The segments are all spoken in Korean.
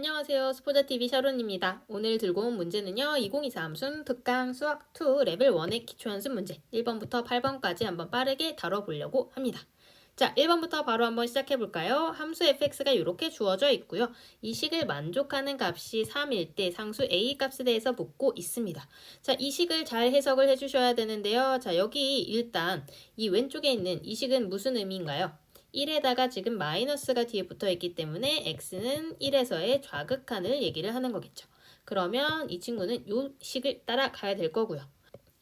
안녕하세요. 스포자TV 샤론입니다. 오늘 들고 온 문제는요. 2023 순 특강 수학 2 레벨 1의 기초연습 문제 1번부터 8번까지 한번 빠르게 다뤄보려고 합니다. 자, 1번부터 바로 한번 시작해볼까요? 함수 fx가 이렇게 주어져 있고요. 이 식을 만족하는 값이 3일 때 상수 a 값에 대해서 묻고 있습니다. 자, 이 식을 잘 해석을 해주셔야 되는데요. 자, 여기 일단 이 왼쪽에 있는 이 식은 무슨 의미인가요? 1에다가 지금 마이너스가 뒤에 붙어 있기 때문에 x는 1에서의 좌극한을 얘기를 하는 거겠죠. 그러면 이 친구는 요 식을 따라가야 될 거고요.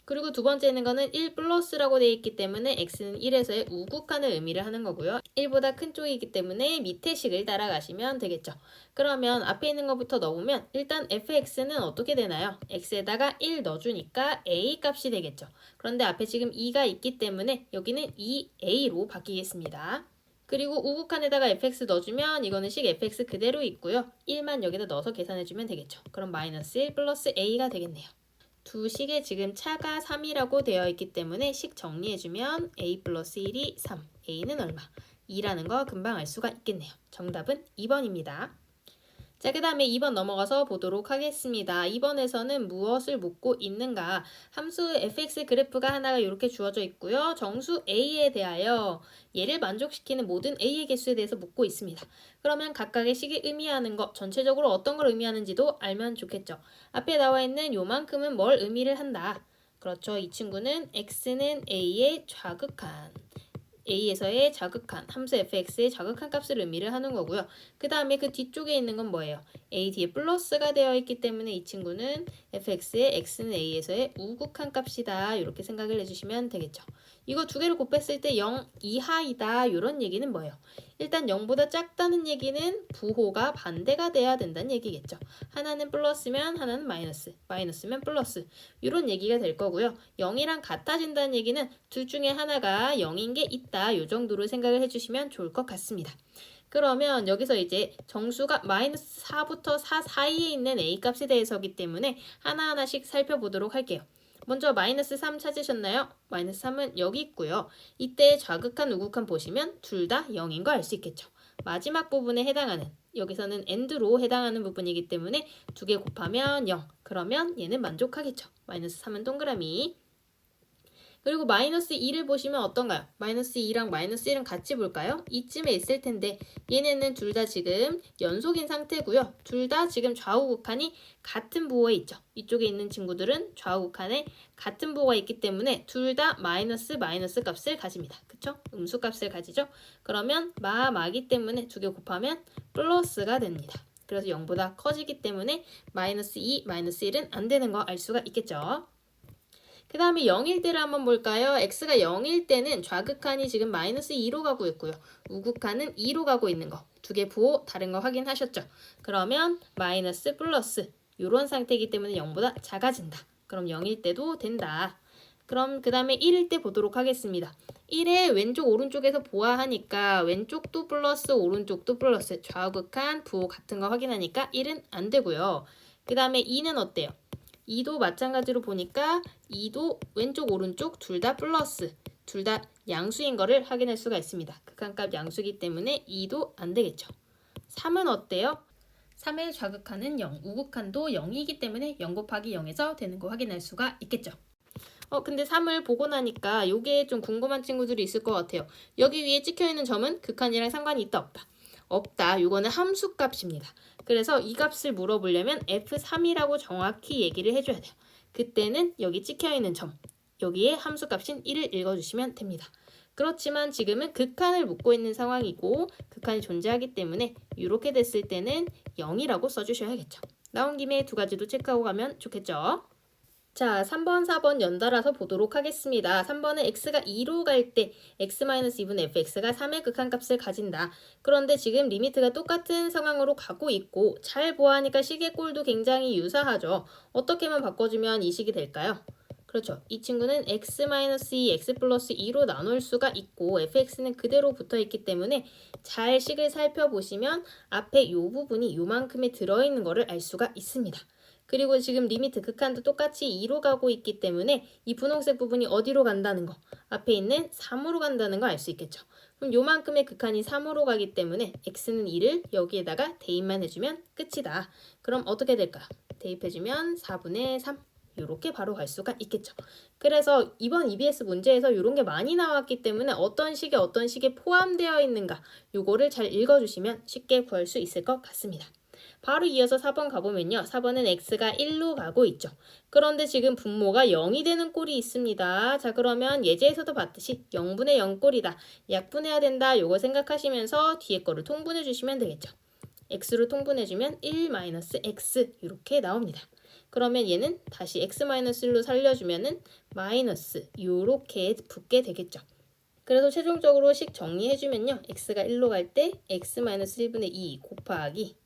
그리고 두 번째는 거는 1 플러스라고 되어 있기 때문에 x는 1에서의 우극한을 의미를 하는 거고요. 1보다 큰 쪽이기 때문에 밑에 식을 따라가시면 되겠죠. 그러면 앞에 있는 것부터 넣으면 일단 fx는 어떻게 되나요? x에다가 1 넣어주니까 a 값이 되겠죠. 그런데 앞에 지금 2가 있기 때문에 여기는 2a로 바뀌겠습니다. 그리고 우극한에다가 fx 넣어주면 이거는 식 fx 그대로 있고요. 1만 여기다 넣어서 계산해주면 되겠죠. 그럼 마이너스 1 플러스 a가 되겠네요. 두 식에 지금 차가 3이라고 되어 있기 때문에 식 정리해주면 a 플러스 1이 3, a는 얼마? 2라는 거 금방 알 수가 있겠네요. 정답은 2번입니다. 자, 그 다음에 2번 넘어가서 보도록 하겠습니다. 2번에서는 무엇을 묻고 있는가? 함수 fx 그래프가 하나가 이렇게 주어져 있고요. 정수 a에 대하여 얘를 만족시키는 모든 a의 개수에 대해서 묻고 있습니다. 그러면 각각의 식이 의미하는 것, 전체적으로 어떤 걸 의미하는지도 알면 좋겠죠. 앞에 나와 있는 요만큼은 뭘 의미를 한다? 그렇죠. 이 친구는 x는 a의 좌극한. A에서의 자극한 함수 fx의 자극한 값을 의미를 하는 거고요. 그 다음에 그 뒤쪽에 있는 건 뭐예요? a 뒤에 플러스가 되어 있기 때문에 이 친구는 fx의 x는 a에서의 우극한 값이다. 이렇게 생각을 해주시면 되겠죠. 이거 두 개를 곱했을 때 0 이하이다. 이런 얘기는 뭐예요? 일단 0보다 작다는 얘기는 부호가 반대가 돼야 된다는 얘기겠죠. 하나는 플러스면 하나는 마이너스, 마이너스면 플러스 이런 얘기가 될 거고요. 0이랑 같아진다는 얘기는 둘 중에 하나가 0인 게 있다. 이 정도로 생각을 해주시면 좋을 것 같습니다. 그러면 여기서 이제 정수가 마이너스 4부터 4 사이에 있는 a 값에 대해서기 때문에 하나하나씩 살펴보도록 할게요. 먼저 마이너스 3 찾으셨나요? 마이너스 3은 여기 있고요. 이때 좌극한 우극한 보시면 둘 다 0인 거 알 수 있겠죠. 마지막 부분에 해당하는 여기서는 end로 해당하는 부분이기 때문에 두 개 곱하면 0. 그러면 얘는 만족하겠죠. 마이너스 3은 동그라미. 그리고 마이너스 2를 보시면 어떤가요? 마이너스 2랑 마이너스 1은 같이 볼까요? 이쯤에 있을 텐데 얘네는 둘 다 지금 연속인 상태고요. 둘 다 지금 좌우 극한이 같은 부호에 있죠. 이쪽에 있는 친구들은 좌우 극한에 같은 부호가 있기 때문에 둘 다 마이너스 마이너스 값을 가집니다. 그쵸? 음수 값을 가지죠? 그러면 마, 마기 때문에 두 개 곱하면 플러스가 됩니다. 그래서 0보다 커지기 때문에 마이너스 2, 마이너스 1은 안 되는 거 알 수가 있겠죠? 그 다음에 0일 때를 한번 볼까요? x가 0일 때는 좌극한이 지금 마이너스 2로 가고 있고요. 우극한은 2로 가고 있는 거. 두개 부호 다른 거 확인하셨죠? 그러면 마이너스 플러스 이런 상태이기 때문에 0보다 작아진다. 그럼 0일 때도 된다. 그럼 그 다음에 1일 때 보도록 하겠습니다. 1의 왼쪽 오른쪽에서 보아하니까 왼쪽도 플러스 오른쪽도 플러스 좌극한 부호 같은 거 확인하니까 1은 안 되고요. 그 다음에 2는 어때요? 2도 마찬가지로 보니까 2도 왼쪽 오른쪽 둘 다 플러스 둘 다 양수인 거를 확인할 수가 있습니다. 극한값 양수기 때문에 2도 안 되겠죠. 3은 어때요? 3의 좌극한은 0, 우극한도 0이기 때문에 0 곱하기 0에서 되는 거 확인할 수가 있겠죠. 어 근데 3을 보고 나니까 요게 좀 궁금한 친구들이 있을 것 같아요. 여기 위에 찍혀있는 점은 극한이랑 상관이 있다 없다. 없다. 요거는 함수값입니다. 그래서 이 값을 물어보려면 F3이라고 정확히 얘기를 해줘야 돼요. 그때는 여기 찍혀있는 점, 여기에 함수값인 1을 읽어주시면 됩니다. 그렇지만 지금은 극한을 묻고 있는 상황이고 극한이 존재하기 때문에 이렇게 됐을 때는 0이라고 써주셔야겠죠. 나온 김에 두 가지도 체크하고 가면 좋겠죠. 자, 3번, 4번 연달아서 보도록 하겠습니다. 3번은 x가 2로 갈 때 x-2분의 fx가 3의 극한값을 가진다. 그런데 지금 리미트가 똑같은 상황으로 가고 있고 잘 보아하니까 식의 꼴도 굉장히 유사하죠. 어떻게만 바꿔주면 이 식이 될까요? 그렇죠. 이 친구는 x-2, x 플러스 2로 나눌 수가 있고 fx는 그대로 붙어있기 때문에 잘 식을 살펴보시면 앞에 이 부분이 요만큼에 들어있는 거를 알 수가 있습니다. 그리고 지금 리미트 극한도 똑같이 2로 가고 있기 때문에 이 분홍색 부분이 어디로 간다는 거 앞에 있는 3으로 간다는 거 알 수 있겠죠. 그럼 요만큼의 극한이 3으로 가기 때문에 x는 2를 여기에다가 대입만 해주면 끝이다. 그럼 어떻게 될까요? 대입해주면 4분의 3 이렇게 바로 갈 수가 있겠죠. 그래서 이번 EBS 문제에서 이런 게 많이 나왔기 때문에 어떤 식에 어떤 식에 포함되어 있는가 요거를 잘 읽어주시면 쉽게 구할 수 있을 것 같습니다. 바로 이어서 4번 가보면요. 4번은 x가 1로 가고 있죠. 그런데 지금 분모가 0이 되는 꼴이 있습니다. 자 그러면 예제에서도 봤듯이 0분의 0 꼴이다. 약분해야 된다. 요거 생각하시면서 뒤에 거를 통분해 주시면 되겠죠. x로 통분해주면 1 마이너스 x 이렇게 나옵니다. 그러면 얘는 다시 x-1로 살려주면은 마이너스 요렇게 붙게 되겠죠. 그래서 최종적으로 식 정리해주면요. x가 1로 갈 때 x-1분의 2 곱하기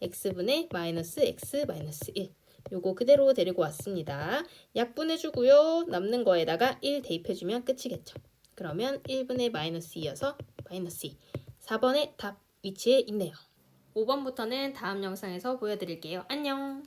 x분의 마이너스 x 마이너스 1 요거 그대로 데리고 왔습니다. 약분해주고요. 남는 거에다가 1 대입해주면 끝이겠죠. 그러면 1분의 마이너스 2여서 마이너스 2 4번의 답 위치에 있네요. 5번부터는 다음 영상에서 보여드릴게요. 안녕!